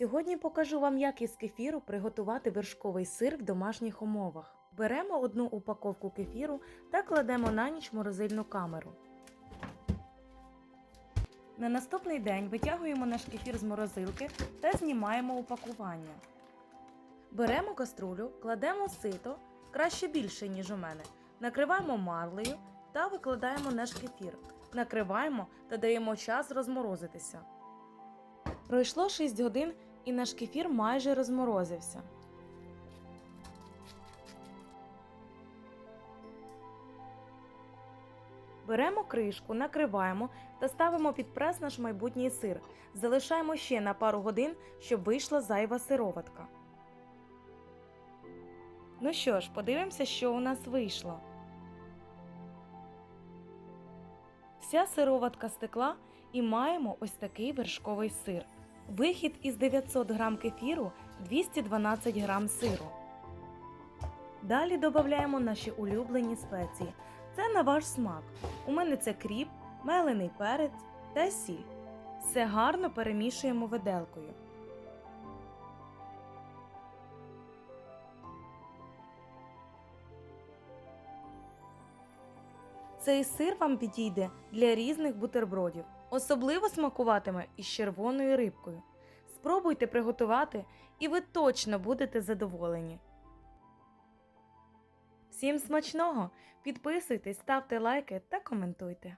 Сьогодні покажу вам, як із кефіру приготувати вершковий сир в домашніх умовах. Беремо одну упаковку кефіру та кладемо на ніч морозильну камеру. На наступний день витягуємо наш кефір з морозилки та знімаємо упакування. Беремо каструлю, кладемо сито, краще більше, ніж у мене, накриваємо марлею та викладаємо наш кефір. Накриваємо та даємо час розморозитися. Пройшло 6 годин і наш кефір майже розморозився. Беремо кришку, накриваємо та ставимо під прес наш майбутній сир. Залишаємо ще на пару годин, щоб вийшла зайва сироватка. Ну що ж, подивимося, що у нас вийшло. Вся сироватка стекла і маємо ось такий вершковий сир. Вихід із 900 г кефіру 212 г сиру. Далі додаємо наші улюблені спеції. Це на ваш смак. У мене це кріп, мелений перець та сіль. Все гарно перемішуємо виделкою. Цей сир вам підійде для різних бутербродів. Особливо смакуватиме із червоною рибкою. Спробуйте приготувати, і ви точно будете задоволені. Всім смачного! Підписуйтесь, ставте лайки та коментуйте.